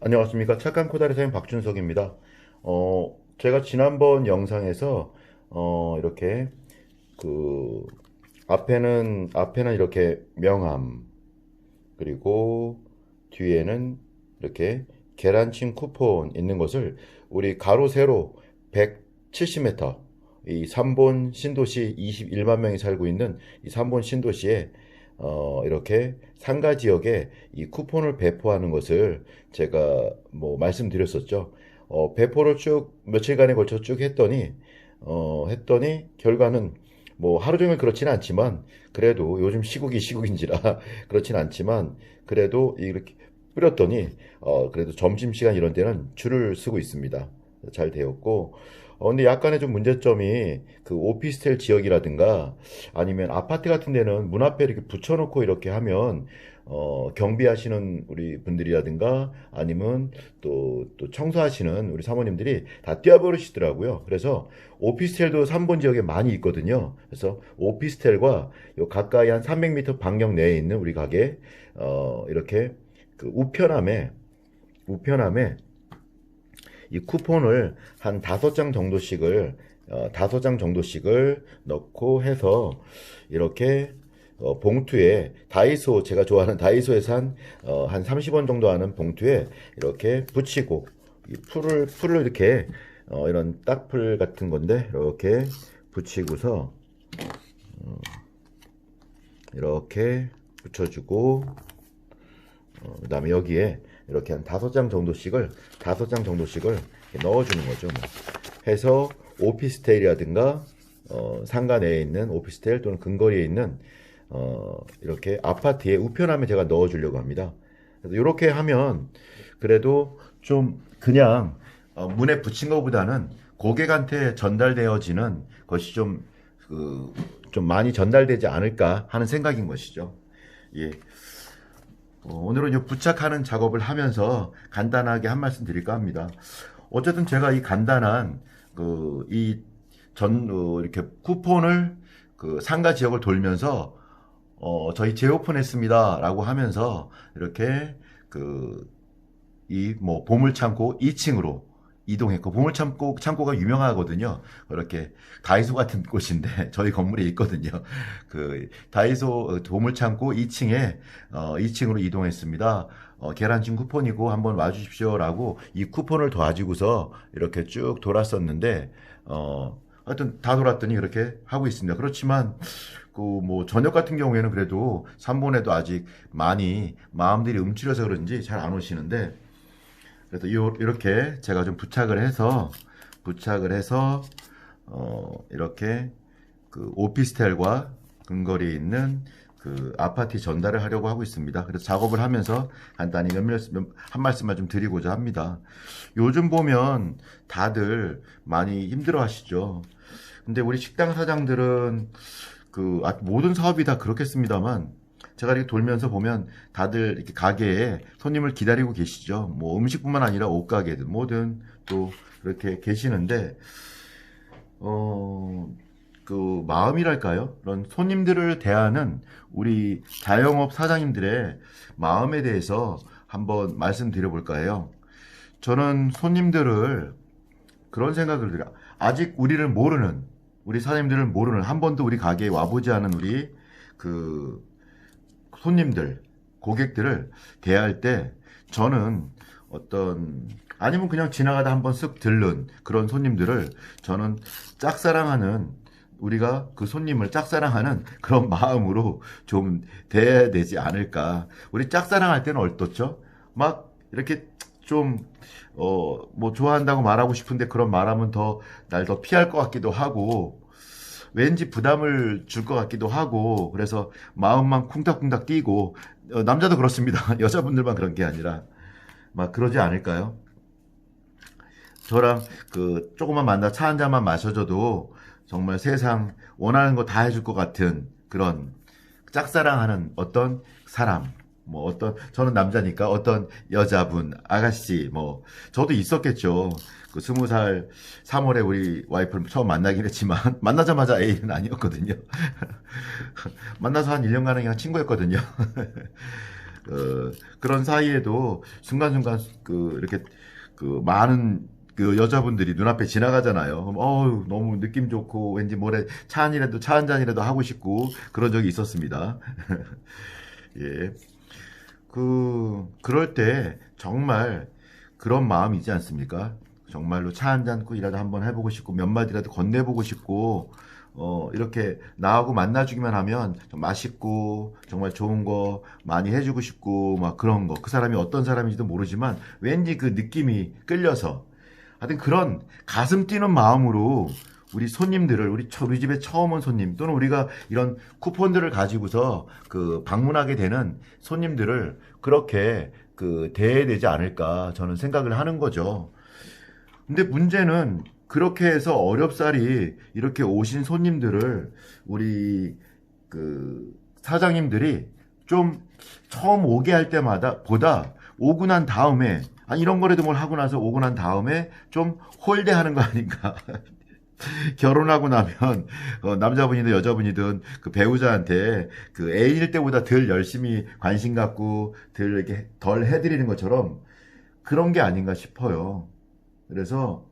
안녕하십니까. 착한 코다리 사장 박준석입니다. 어, 제가 지난번 영상에서, 어, 이렇게, 그, 앞에는, 앞에는 이렇게 명함, 그리고 뒤에는 이렇게 계란찜 쿠폰 있는 것을 우리 가로, 세로 170m, 이 3본 신도시 21만 명이 살고 있는 이 3본 신도시에 어, 이렇게 상가 지역에 이 쿠폰을 배포하는 것을 제가 뭐 말씀드렸었죠. 어, 배포를 쭉 며칠간에 걸쳐 쭉 했더니, 어, 했더니 결과는 뭐 하루 종일 그렇지는 않지만 그래도 요즘 시국이 시국인지라 그렇진 않지만 그래도 이렇게 뿌렸더니 어, 그래도 점심시간 이런 때는 줄을 서고 있습니다. 잘 되었고, 어, 근데 약간의 좀 문제점이 그 오피스텔 지역이라든가 아니면 아파트 같은 데는 문 앞에 이렇게 붙여놓고 이렇게 하면 어, 경비하시는 우리 분들이라든가 아니면 또, 또 청소하시는 우리 사모님들이 다 뛰어버리시더라고요. 그래서 오피스텔도 3번 지역에 많이 있거든요. 그래서 오피스텔과 요 가까이 한 300m 반경 내에 있는 우리 가게, 어, 이렇게 그 우편함에, 우편함에 이 쿠폰을 한 다섯 장 정도씩을 어, 다섯 장 정도씩을 넣고 해서 이렇게 어, 봉투에 다이소 제가 좋아하는 다이소에서 한, 어, 한 30원 정도 하는 봉투에 이렇게 붙이고 이 풀을 풀을 이렇게 어, 이런 딱풀 같은 건데 이렇게 붙이고서 어, 이렇게 붙여주고 어, 그 다음에 여기에 이렇게 한 다섯 장 정도씩을 다섯 장 정도씩을 넣어주는 거죠. 뭐. 해서 오피스텔이라든가 어, 상가 내에 있는 오피스텔 또는 근거리에 있는 어, 이렇게 아파트에 우편함에 제가 넣어주려고 합니다. 그래서 이렇게 하면 그래도 좀 그냥 어, 문에 붙인 것보다는 고객한테 전달되어지는 것이 좀, 그, 좀 많이 전달되지 않을까 하는 생각인 것이죠. 예. 어, 오늘은 이 부착하는 작업을 하면서 간단하게 한 말씀 드릴까 합니다. 어쨌든 제가 이 간단한 그 이전 어, 이렇게 쿠폰을 그 상가 지역을 돌면서 어 저희 재오픈했습니다라고 하면서 이렇게 그 이 뭐 보물 창고 2층으로 이동했고 보물 창고 창고가 유명하거든요. 그렇게 다이소 같은 곳인데 저희 건물에 있거든요. 그 다이소 보물 창고 2층에 어 2층으로 이동했습니다. 어, 계란찜 쿠폰이고 한번 와주십시오라고 이 쿠폰을 도와주고서 이렇게 쭉 돌았었는데 어 하여튼 다 돌았더니 이렇게 하고 있습니다. 그렇지만 그 뭐 저녁 같은 경우에는 그래도 3본에도 아직 많이 마음들이 움츠려서 그런지 잘 안 오시는데 그래서 요, 이렇게 제가 좀 부착을 해서 부착을 해서 어 이렇게 그 오피스텔과 근거리에 있는 그 아파트 전달을 하려고 하고 있습니다. 그래서 작업을 하면서 간단히 한 말씀만 좀 드리고자 합니다. 요즘 보면 다들 많이 힘들어 하시죠. 근데 우리 식당 사장들은 그 아, 모든 사업이 다 그렇겠습니다만 제가 이렇게 돌면서 보면 다들 이렇게 가게에 손님을 기다리고 계시죠. 뭐 음식뿐만 아니라 옷가게든 뭐든 또 그렇게 계시는데 어, 그 마음이랄까요? 그런 손님들을 대하는 우리 자영업 사장님들의 마음에 대해서 한번 말씀드려 볼까 해요. 저는 손님들을 그런 생각을 들어요. 아직 우리를 모르는, 우리 사장님들을 모르는, 한 번도 우리 가게에 와보지 않은 우리 그 손님들, 고객들을 대할 때 저는 어떤 아니면 그냥 지나가다 한번 쓱 들른 그런 손님들을 저는 짝사랑하는 우리가 그 손님을 짝사랑하는 그런 마음으로 좀 돼야 되지 않을까. 우리 짝사랑할 때는 어떻죠? 막 이렇게 좀, 어, 뭐 좋아한다고 말하고 싶은데 그런 말하면 더 날 더 피할 것 같기도 하고, 왠지 부담을 줄 것 같기도 하고, 그래서 마음만 쿵닥쿵닥 뛰고, 어, 남자도 그렇습니다. 여자분들만 그런 게 아니라, 막 그러지 않을까요? 저랑 그 조금만 만나 차 한 잔만 마셔줘도 정말 세상 원하는 거 다 해줄 것 같은 그런 짝사랑하는 어떤 사람, 뭐 어떤 저는 남자니까 어떤 여자분, 아가씨, 뭐 저도 있었겠죠. 그 스무 살 3월에 우리 와이프를 처음 만나긴 했지만 만나자마자 애인은 아니었거든요. 만나서 한 1년간은 그냥 친구였거든요. 어, 그런 사이에도 순간순간 그 이렇게 그 많은 그 여자분들이 눈앞에 지나가잖아요. 어우 너무 느낌 좋고 왠지 뭐래 차 한이라도 차 한 잔이라도 하고 싶고 그런 적이 있었습니다. 예. 그 그럴 때 정말 그런 마음이지 않습니까? 정말로 차 한 잔이라도 한번 해보고 싶고 몇 마디라도 건네보고 싶고 어 이렇게 나하고 만나주기만 하면 좀 맛있고 정말 좋은 거 많이 해주고 싶고 막 그런 거 그 사람이 어떤 사람인지도 모르지만 왠지 그 느낌이 끌려서 하여튼 그런 가슴 뛰는 마음으로 우리 손님들을 우리 처- 우리 집에 처음 온 손님 또는 우리가 이런 쿠폰들을 가지고서 그 방문하게 되는 손님들을 그렇게 그 대해야 되지 않을까 저는 생각을 하는 거죠. 근데 문제는 그렇게 해서 어렵사리 이렇게 오신 손님들을 우리 그 사장님들이 좀 처음 오게 할 때마다 보다 오고 난 다음에 아 이런 거라도 뭘 하고 나서 오고 난 다음에 좀 홀대하는 거 아닌가 결혼하고 나면 어, 남자분이든 여자분이든 그 배우자한테 그 애인일 때보다 덜 열심히 관심 갖고 덜 이렇게 덜 해드리는 것처럼 그런 게 아닌가 싶어요. 그래서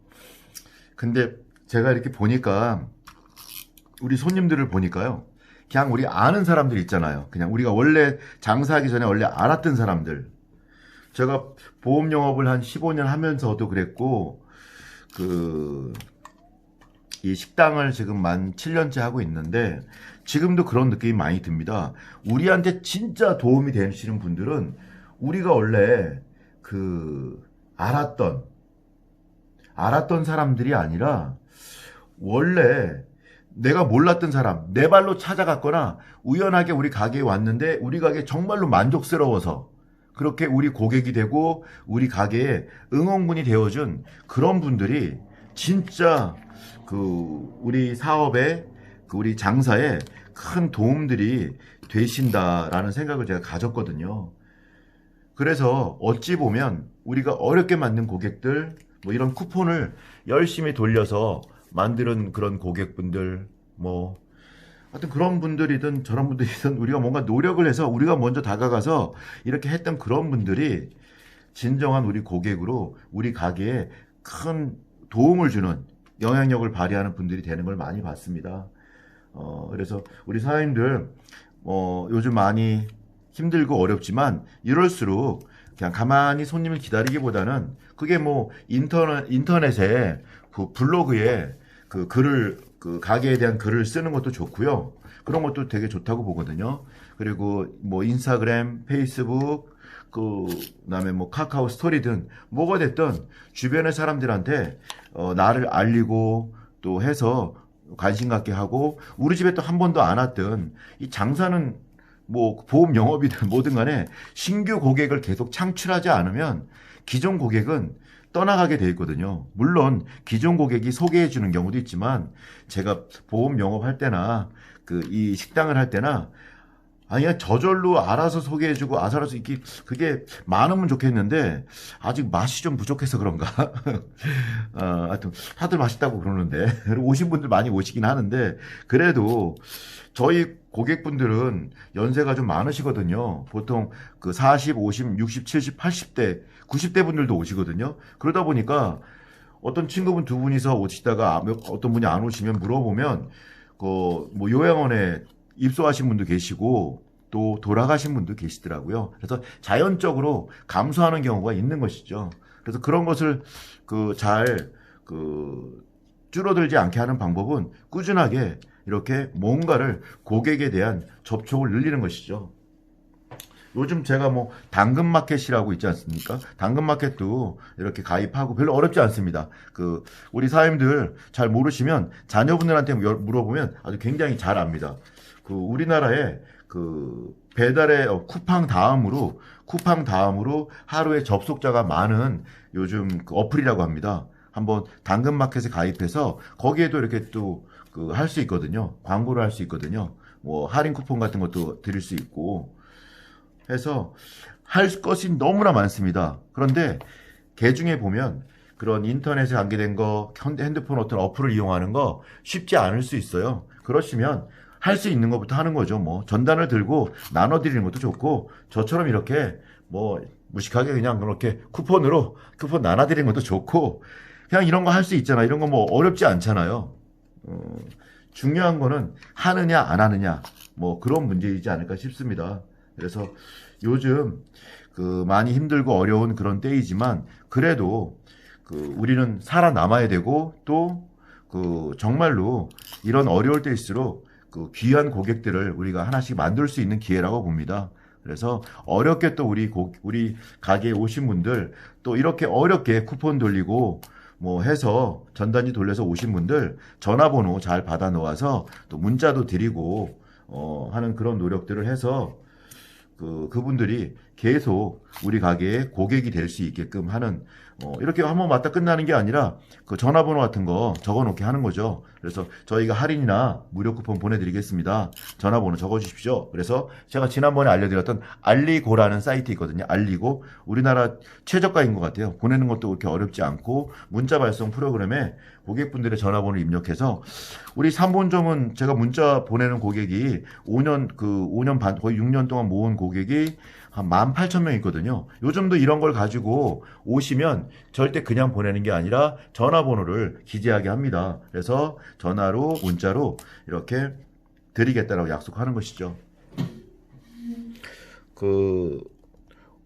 근데 제가 이렇게 보니까 우리 손님들을 보니까요. 그냥 우리 아는 사람들 있잖아요. 그냥 우리가 원래 장사하기 전에 원래 알았던 사람들. 제가 보험 영업을 한 15년 하면서도 그랬고 그 이 식당을 지금 만 7년째 하고 있는데 지금도 그런 느낌이 많이 듭니다. 우리한테 진짜 도움이 되시는 분들은 우리가 원래 그 알았던 알았던 사람들이 아니라 원래 내가 몰랐던 사람, 내 발로 찾아갔거나 우연하게 우리 가게에 왔는데 우리 가게 정말로 만족스러워서 그렇게 우리 고객이 되고 우리 가게에 응원군이 되어준 그런 분들이 진짜 그 우리 사업에 그 우리 장사에 큰 도움들이 되신다라는 생각을 제가 가졌거든요. 그래서 어찌 보면 우리가 어렵게 만든 고객들 뭐 이런 쿠폰을 열심히 돌려서 만드는 그런 고객분들 뭐 하여튼 그런 분들이든 저런 분들이든 우리가 뭔가 노력을 해서 우리가 먼저 다가가서 이렇게 했던 그런 분들이 진정한 우리 고객으로 우리 가게에 큰 도움을 주는 영향력을 발휘하는 분들이 되는 걸 많이 봤습니다. 어, 그래서 우리 사장님들 어, 요즘 많이 힘들고 어렵지만 이럴수록 그냥 가만히 손님을 기다리기보다는 그게 뭐 인터넷 인터넷에 그 블로그에 그 글을 그 가게에 대한 글을 쓰는 것도 좋고요. 그런 것도 되게 좋다고 보거든요. 그리고 뭐 인스타그램, 페이스북 그 그다음에 뭐 카카오 스토리든 뭐가 됐든 주변의 사람들한테 어, 나를 알리고 또 해서 관심 갖게 하고 우리 집에 또 한 번도 안 왔던 이 장사는 뭐 보험 영업이든 뭐든 간에 신규 고객을 계속 창출하지 않으면 기존 고객은 떠나가게 돼 있거든요. 물론 기존 고객이 소개해 주는 경우도 있지만 제가 보험 영업할 때나 그 이 식당을 할 때나 아니야 저절로 알아서 소개해주고 알아서 이게 그게 많으면 좋겠는데 아직 맛이 좀 부족해서 그런가? 어, 하여튼 다들 맛있다고 그러는데. 오신 분들 많이 오시긴 하는데 그래도 저희 고객분들은 연세가 좀 많으시거든요. 보통 그 40, 50, 60, 70, 80대 90대 분들도 오시거든요. 그러다 보니까 어떤 친구분 두 분이서 오시다가 어떤 분이 안 오시면 물어보면 그 뭐 요양원에 입소하신 분도 계시고 또 돌아가신 분도 계시더라고요. 그래서 자연적으로 감소하는 경우가 있는 것이죠. 그래서 그런 것을 그잘그 줄어들지 않게 하는 방법은 꾸준하게 이렇게 뭔가를 고객에 대한 접촉을 늘리는 것이죠. 요즘 제가 뭐 당근 마켓이라고 있지 않습니까? 당근 마켓도 이렇게 가입하고 별로 어렵지 않습니다. 그 우리 사장님들 잘 모르시면 자녀분들한테 여- 물어보면 아주 굉장히 잘 압니다. 그 우리나라에 그 배달의 어, 쿠팡 다음으로 쿠팡 다음으로 하루에 접속자가 많은 요즘 그 어플이라고 합니다. 한번 당근마켓에 가입해서 거기에도 이렇게 또 그 할 수 있거든요. 광고를 할 수 있거든요. 뭐 할인 쿠폰 같은 것도 드릴 수 있고 해서 할 것이 너무나 많습니다. 그런데 개 중에 보면 그런 인터넷에 관계된 거, 핸드폰 어떤 어플을 이용하는 거 쉽지 않을 수 있어요. 그러시면 할 수 있는 것부터 하는 거죠. 뭐 전단을 들고 나눠 드리는 것도 좋고 저처럼 이렇게 뭐 무식하게 그냥 그렇게 쿠폰으로 쿠폰 나눠 드리는 것도 좋고 그냥 이런 거 할 수 있잖아. 이런 거 뭐 어렵지 않잖아요. 어, 중요한 거는 하느냐 안 하느냐 뭐 그런 문제이지 않을까 싶습니다. 그래서 요즘 그 많이 힘들고 어려운 그런 때이지만 그래도 그 우리는 살아남아야 되고 또 그 정말로 이런 어려울 때일수록 그 귀한 고객들을 우리가 하나씩 만들 수 있는 기회라고 봅니다. 그래서 어렵게 또 우리 고, 우리 가게에 오신 분들 또 이렇게 어렵게 쿠폰 돌리고 뭐 해서 전단지 돌려서 오신 분들 전화번호 잘 받아 놓아서 또 문자도 드리고 어 하는 그런 노력들을 해서 그 그분들이 계속 우리 가게에 고객이 될 수 있게끔 하는 어, 이렇게 한번 맞다 끝나는 게 아니라 그 전화번호 같은 거 적어놓게 하는 거죠. 그래서 저희가 할인이나 무료 쿠폰 보내드리겠습니다. 전화번호 적어주십시오. 그래서 제가 지난번에 알려드렸던 알리고라는 사이트 있거든요. 알리고 우리나라 최저가인 것 같아요. 보내는 것도 그렇게 어렵지 않고 문자 발송 프로그램에 고객분들의 전화번호를 입력해서 우리 3본점은 제가 문자 보내는 고객이 5년 그 5년 반 거의 6년 동안 모은 고객이 한 18,000명 있거든요. 요즘도 이런 걸 가지고 오시면 절대 그냥 보내는 게 아니라 전화번호를 기재하게 합니다. 그래서 전화로 문자로 이렇게 드리겠다라고 약속하는 것이죠. 그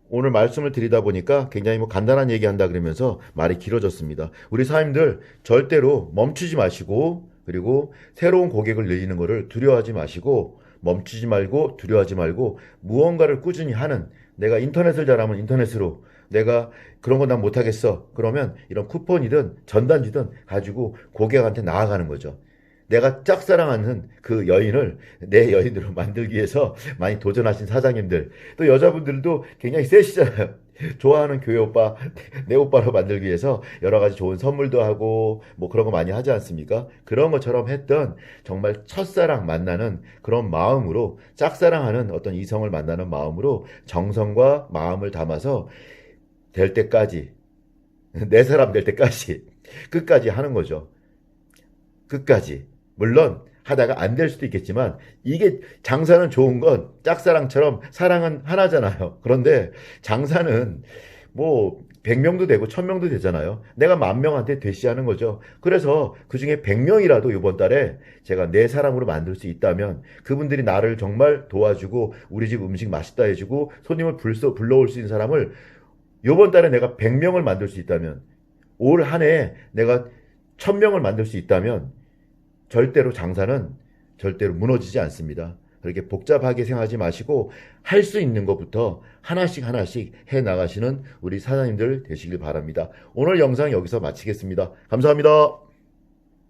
오늘 말씀을 드리다 보니까 굉장히 뭐 간단한 얘기 한다 그러면서 말이 길어졌습니다. 우리 사장님들 절대로 멈추지 마시고 그리고 새로운 고객을 늘리는 것을 두려워하지 마시고 멈추지 말고 두려워하지 말고 무언가를 꾸준히 하는 내가 인터넷을 잘하면 인터넷으로 내가 그런 건난 못하겠어. 그러면 이런 쿠폰이든 전단지든 가지고 고객한테 나아가는 거죠. 내가 짝사랑하는 그 여인을 내 여인으로 만들기 위해서 많이 도전하신 사장님들 또 여자분들도 굉장히 세시잖아요. 좋아하는 교회 오빠 내 오빠로 만들기 위해서 여러 가지 좋은 선물도 하고 뭐 그런 거 많이 하지 않습니까? 그런 것처럼 했던 정말 첫사랑 만나는 그런 마음으로 짝사랑하는 어떤 이성을 만나는 마음으로 정성과 마음을 담아서 될 때까지 내 사람 될 때까지 끝까지 하는 거죠. 끝까지. 물론 하다가 안 될 수도 있겠지만 이게 장사는 좋은 건 짝사랑처럼 사랑은 하나잖아요. 그런데 장사는 뭐 100명도 되고 1000명도 되잖아요. 내가 만 명한테 대시하는 거죠. 그래서 그 중에 100명이라도 이번 달에 제가 내 사람으로 만들 수 있다면 그분들이 나를 정말 도와주고 우리 집 음식 맛있다 해주고 손님을 불러, 불러올 수 있는 사람을 이번 달에 내가 100명을 만들 수 있다면 올 한해 내가 1000명을 만들 수 있다면 절대로 장사는 절대로 무너지지 않습니다. 그렇게 복잡하게 생각하지 마시고 할 수 있는 것부터 하나씩 하나씩 해 나가시는 우리 사장님들 되시길 바랍니다. 오늘 영상 여기서 마치겠습니다. 감사합니다.